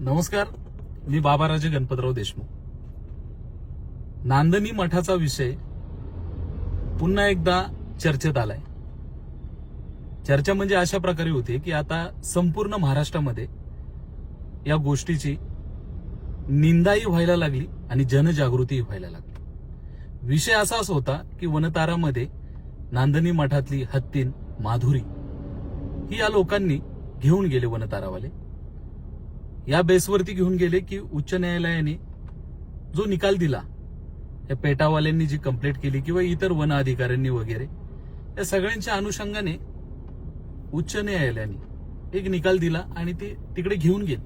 नमस्कार मी बाबाराजे गणपतराव देशमुख. नांदणी मठाचा विषय पुन्हा एकदा चर्चेत आलाय. चर्चा म्हणजे अशा प्रकारे होती की आता संपूर्ण महाराष्ट्रामध्ये या गोष्टीची निंदाही व्हायला लागली आणि जनजागृतीही व्हायला लागली. विषय असाच होता की वनतारामध्ये नांदणी मठातली हत्तीन माधुरी ही या लोकांनी घेऊन गेले वनतारावाले. या बेसवरती घेऊन गेले की उच्च न्यायालयाने जो निकाल दिला या पेटावाल्यांनी जी कंप्लेंट केली किंवा इतर वन अधिकाऱ्यांनी वगैरे या सगळ्यांच्या अनुषंगाने उच्च न्यायालयाने एक निकाल दिला आणि ते तिकडे घेऊन गेले.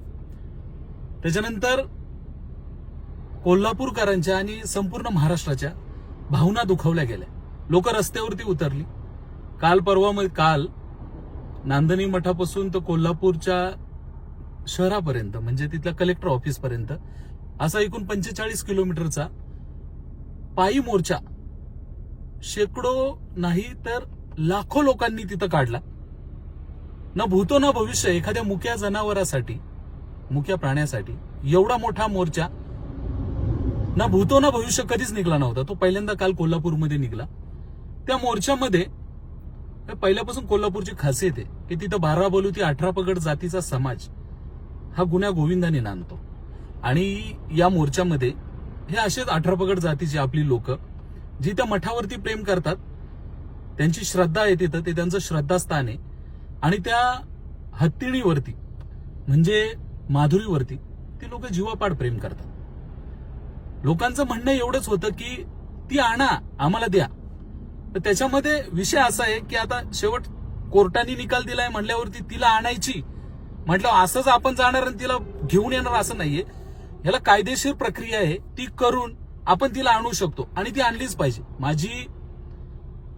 त्याच्यानंतर कोल्हापूरकरांच्या आणि संपूर्ण महाराष्ट्राच्या भावना दुखावल्या गेल्या. लोक रस्त्यावरती उतरली. काल परवा काल नांदणी मठापासून तर कोल्हापूरच्या शहरापर्यंत म्हणजे तिथल्या कलेक्टर ऑफिस पर्यंत असा एकूण पंचेचाळीस किलोमीटरचा पायी मोर्चा शेकडो नाही तर लाखो लोकांनी तिथं काढला. ना भूतो ना भविष्य एखाद्या मुक्या जनावरासाठी मुक्या प्राण्यासाठी एवढा मोठा मोर्चा ना भूतो ना भविष्य कधीच निघला नव्हता. तो पहिल्यांदा काल कोल्हापूरमध्ये निघला. त्या मोर्चामध्ये पहिल्यापासून कोल्हापूरची खासियत आहे की तिथं बारा बोलू ती अठरा पगड जातीचा समाज हा गुन्हा गोविंदाने नांदतो. आणि या मोर्चामध्ये हे असेच अठरा जातीचे जातीची आपली लोक जी त्या मठावरती प्रेम करतात त्यांची श्रद्धा आहे तिथं ते त्यांचं श्रद्धास्थान आहे. आणि त्या हत्तीणीवरती म्हणजे माधुरीवरती ती लोक जीवापाड प्रेम करतात. लोकांचं म्हणणं एवढंच होतं की ती आणा आम्हाला द्या. तर त्याच्यामध्ये विषय असा आहे की आता शेवट कोर्टाने निकाल दिलाय म्हणल्यावरती तिला आणायची म्हटलं असंच आपण जाणार आणि तिला घेऊन येणार असं नाहीये. याला कायदेशीर प्रक्रिया आहे. ती करून आपण तिला आणू शकतो. आणि ती आणलीच पाहिजे. माझी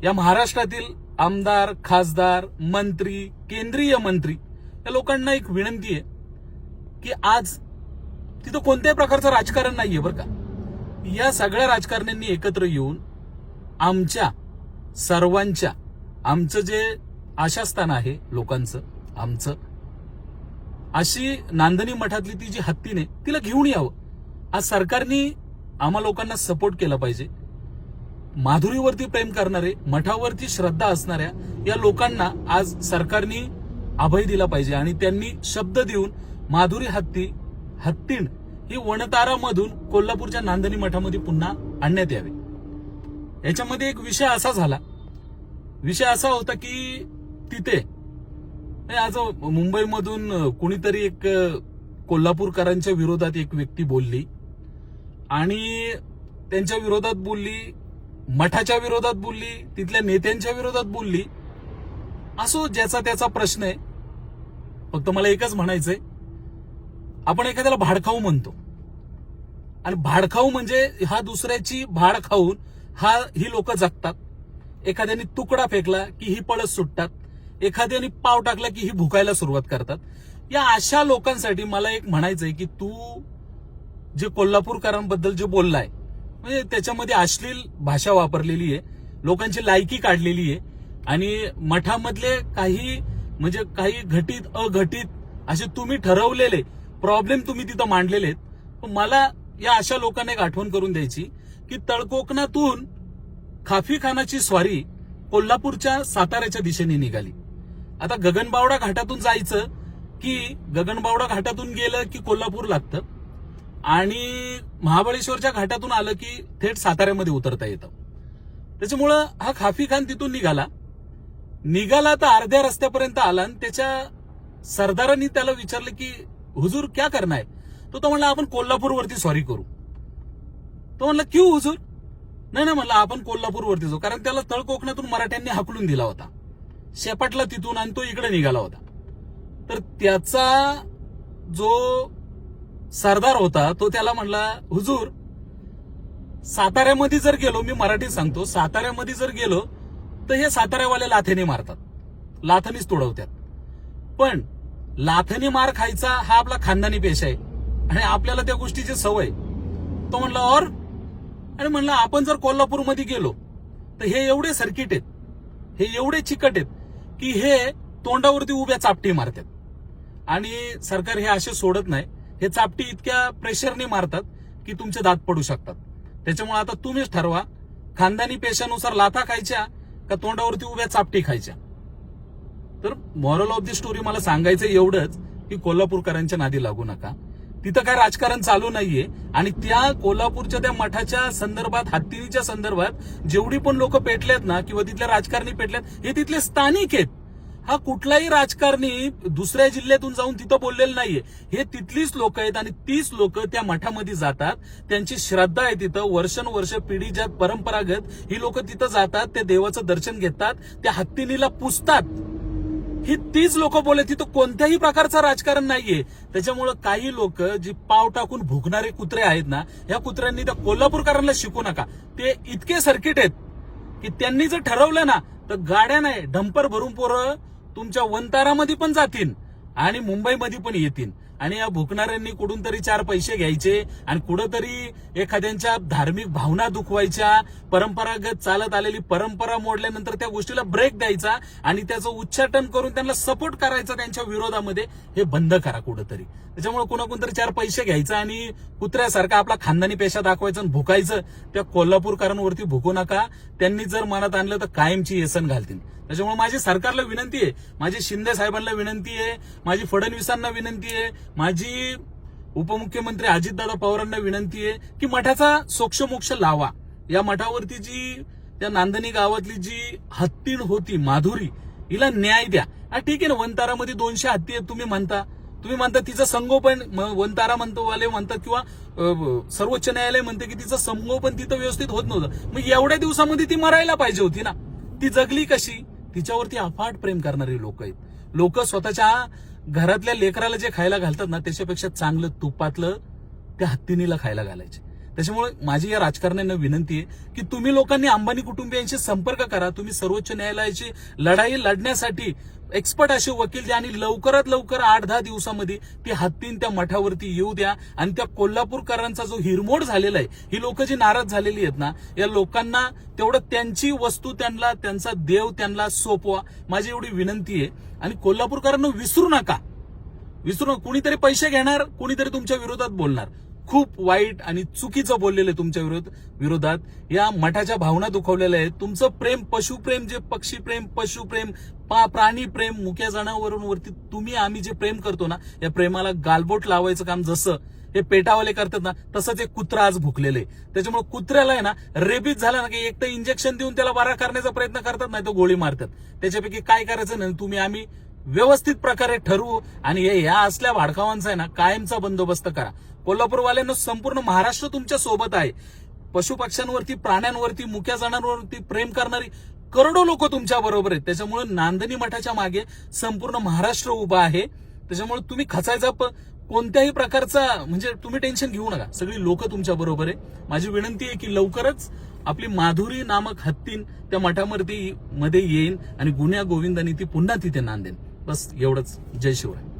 या महाराष्ट्रातील आमदार खासदार मंत्री केंद्रीय मंत्री या लोकांना एक विनंती आहे की आज तिथं कोणत्याही प्रकारचं राजकारण नाहीये बरं का. या सगळ्या राजकारण्यांनी एकत्र येऊन आमच्या सर्वांच्या आमचं जे आशास्थान आहे लोकांचं आमचं अशी नांदणी मठातली ती जी हत्तीने तिला घेऊन यावं. आज सरकारने आम्हा लोकांना सपोर्ट केला पाहिजे. माधुरीवरती प्रेम करणारे मठावरती श्रद्धा असणाऱ्या या लोकांना आज सरकारने अभय दिला पाहिजे आणि त्यांनी शब्द देऊन माधुरी हत्ती हत्तीण ही वनतारामधून कोल्हापूरच्या नांदणी मठामध्ये पुन्हा आणण्यात यावे. याच्यामध्ये एक विषय असा झाला. विषय असा होता की तिथे नाही, आज मुंबईमधून कुणीतरी एक कोल्हापूरकरांच्या विरोधात एक व्यक्ती बोलली आणि त्यांच्या विरोधात बोलली मठाच्या विरोधात बोलली तिथल्या नेत्यांच्या विरोधात बोलली. असो ज्याचा त्याचा प्रश्न आहे. फक्त मला एकच म्हणायचंय. आपण एखाद्याला भाडखाऊ म्हणतो. आणि भाडखाऊ म्हणजे हा दुसऱ्याची भाड खाऊन हा ही लोक जगतात. एखाद्याने तुकडा फेकला की ही पळत सुटतात. एखाद्याने पाव टाकला की ही भुकायला सुरुवात करतात. या अशा लोकांसाठी मला एक म्हणायचंय की तू जे कोल्हापूरकरांबद्दल जे बोललाय म्हणजे त्याच्यामध्ये अश्लील भाषा वापरलेली आहे लोकांची लायकी काढलेली आहे आणि मठामधले काही म्हणजे काही घटित अघटित असे तुम्ही ठरवलेले प्रॉब्लेम तुम्ही तिथं मांडलेले आहेत. पण मला या अशा लोकांना एक आठवण करून द्यायची की तळकोकणातून खाफी खानाची स्वारी कोल्हापूरच्या साताऱ्याच्या दिशेने निघाली. आता गगनबावडा घाटातून जायचं की गगनबावडा घाटातून गेलं की कोल्हापूर लागतं. आणि महाबळेश्वरच्या घाटातून आलं की थेट साताऱ्यामध्ये उतरता येतं. त्याच्यामुळं हा खाफी खान तिथून निघाला. निघाला तर अर्ध्या रस्त्यापर्यंत आला आणि त्याच्या सरदारांनी त्याला विचारलं की हुजूर क्या करणार तो तो म्हणला आपण कोल्हापूरवरती सॉरी करू. तो म्हणला क्यू हुजूर? नाही ना म्हणलं आपण कोल्हापूरवरती जाऊ. कारण त्याला तळ कोकणातून मराठ्यांनी हाकलून दिला होता. शेपटला तिथून आणि तो इकडे निघाला होता. तर त्याचा जो सरदार होता तो त्याला म्हणला हुजूर साताऱ्यामध्ये जर गेलो मी मराठीत सांगतो साताऱ्यामध्ये जर गेलो तर हे साताऱ्यावाले लाथेने मारतात. लाथनीच तोडवतात. पण लाथनी मार खायचा हा आपला खानदानी पेशा आहे. आणि आपल्याला त्या गोष्टीची सवय तो म्हणला और? आणि म्हणलं आपण जर कोल्हापूरमध्ये गेलो तर हे एवढे सर्किट आहेत. हे एवढे चिकट आहेत. की हे तोंडावरती उभ्या चापटी मारतात. आणि सरकार हे असे सोडत नाही. हे चापटी इतक्या प्रेशरने मारतात की तुमचे दात पडू शकतात. त्याच्यामुळे आता तुम्हीच ठरवा खानदानी पेशानुसार लाथा खायच्या का तोंडावरती उभ्या चापटी खायच्या? तर मॉरल ऑफ दी स्टोरी मला सांगायचं एवढंच की कोल्हापूरकरांच्या नादी लागू नका. तिथं काय राजकारण चालू नाहीये. आणि त्या कोल्हापूरच्या त्या मठाच्या संदर्भात हत्तीच्या संदर्भात जेवढी पण लोक पेटलेत ना किंवा तिथल्या राजकारणी पेटल्यात हे तिथले स्थानिक आहेत. हा कुठलाही राजकारणी दुसऱ्या जिल्ह्यातून जाऊन तिथं बोललेलं नाहीये. हे तिथलीच लोक आहेत आणि तीच लोक त्या मठामध्ये जातात. त्यांची श्रद्धा आहे तिथं. वर्षानुवर्ष पिढीच्या परंपरागत ही लोक तिथं जातात त्या देवाचं दर्शन घेतात त्या हत्तीनीला पुजतात ही तीच लोक बोले तिथं कोणत्याही प्रकारचं राजकारण नाहीये. त्याच्यामुळं काही लोक जी पाव टाकून भुकणारे कुत्रे आहेत ना या कुत्र्यांनी त्या कोल्हापूरकरांना शिकू नका. ते इतके सर्किट आहेत की त्यांनी जर ठरवलं ना तर गाड्या नाही डंपर भरून पोरं तुमच्या वंतारामध्ये पण जातील आणि मुंबईमध्ये पण येतील. आणि या भुकणाऱ्यांनी कुठून तरी चार पैसे घ्यायचे आणि कुठंतरी एखाद्यांच्या धार्मिक भावना दुखवायच्या परंपरागत चालत आलेली परंपरा मोडल्यानंतर त्या गोष्टीला ब्रेक द्यायचा आणि त्याचं उच्चाटन करून त्यांना सपोर्ट करायचा त्यांच्या विरोधामध्ये हे बंद करा कुठंतरी. त्याच्यामुळे कुणाकुण तरी चार पैसे घ्यायचा आणि कुत्र्यासारखा आपला खानदानी पेशा दाखवायचा आणि भुकायचं त्या कोल्हापूरकरांवरती भुकू नका. त्यांनी जर मनात आणलं तर कायमची येसन घालतील. त्याच्यामुळे माझी सरकारला विनंती आहे माझी शिंदे साहेबांना विनंती आहे माझी फडणवीसांना विनंती आहे माझी उपमुख्यमंत्री अजितदादा पवारांना विनंती आहे की मठाचा सोक्षमोक्ष लावा. या मठावरती जी त्या नांदणी गावातली जी हत्तीण होती माधुरी हिला न्याय द्या. ठीक आहे ना वनतारामध्ये दोनशे हत्ती आहेत तुम्ही म्हणता. तुम्ही म्हणता तिचं संगोपन वनतारा म्हणतो वाले म्हणतात किंवा सर्वोच्च न्यायालय म्हणते की तिचं संगोपन तिथं व्यवस्थित होत नव्हतं. मग एवढ्या दिवसामध्ये ती मरायला पाहिजे होती ना. ती जगली कशी? तिच्यावरती अफाट प्रेम करणारी लोक आहेत. लोक स्वतःच्या घरातल्या लेकराला जे खायला घालतात ना त्याच्यापेक्षा चांगलं तुपातलं त्या हत्तीनीला खायला घालायचे. त्याच्यामुळे माझी या राजकारण्यांना विनंती आहे की तुम्ही लोकांनी अंबानी कुटुंबियांशी संपर्क करा. तुम्ही सर्वोच्च न्यायालयाची लढाई लढण्यासाठी एक्सपर्ट असे वकील द्या आणि लवकरात लवकर आठ दहा दिवसामध्ये ती हत्तीन त्या मठावरती येऊ द्या. आणि त्या कोल्हापूरकरांचा जो हिरमोड झालेला आहे ही लोक जी नाराज झालेली आहेत ना या लोकांना तेवढं त्यांची वस्तू त्यांना त्यांचा देव त्यांना सोपवा माझी एवढी विनंती आहे. आणि कोल्हापूरकरांना विसरू नका. विसरू नका. कुणीतरी पैसे घेणार कुणीतरी तुमच्या विरोधात बोलणार. खूप वाईट आणि चुकीचं बोललेलं आहे तुमच्या विरोध विरोधात. या मठाच्या भावना दुखवलेल्या आहेत. तुमचं प्रेम पशुप्रेम जे पक्षीप्रेम पशुप्रेम पा प्राणी प्रेम मुक्या जनावरांवरती तुम्ही आम्ही जे प्रेम करतो ना या प्रेमाला गालबोट लावायचं काम जसं हे पेटावाले करतात ना तसंच एक कुत्रा आज भुकलेलं आहे त्याच्यामुळे कुत्र्याला आहे ना रेबीज झाला ना की एक तर इंजेक्शन देऊन त्याला बरा करण्याचा प्रयत्न करतात नाही तो गोळी मारतात. त्याच्यापैकी काय करायचं नाही तुम्ही आम्ही व्यवस्थित प्रकारे ठरवू आणि हे ह्या असल्या भाडकावांचा आहे ना कायमचा बंदोबस्त करा. कोल्हापूरवाल्यांना संपूर्ण महाराष्ट्र तुमच्यासोबत आहे. पशुपक्ष्यांवरती प्राण्यांवरती मुक्या जणांवरती प्रेम करणारी करोडो लोक तुमच्या बरोबर आहेत. त्याच्यामुळे नांदणी मठाच्या मागे संपूर्ण महाराष्ट्र उभा आहे. त्याच्यामुळे तुम्ही खचायचा कोणत्याही प्रकारचा म्हणजे तुम्ही टेन्शन घेऊ नका. सगळी लोक तुमच्या बरोबर आहे. माझी विनंती आहे की लवकरच आपली माधुरी नामक हत्तीन त्या मठावरती मध्ये येईन आणि गुन्ह्या गोविंदांनी ती पुन्हा तिथे नांदेन. बस एवढंच. जय शिवराय.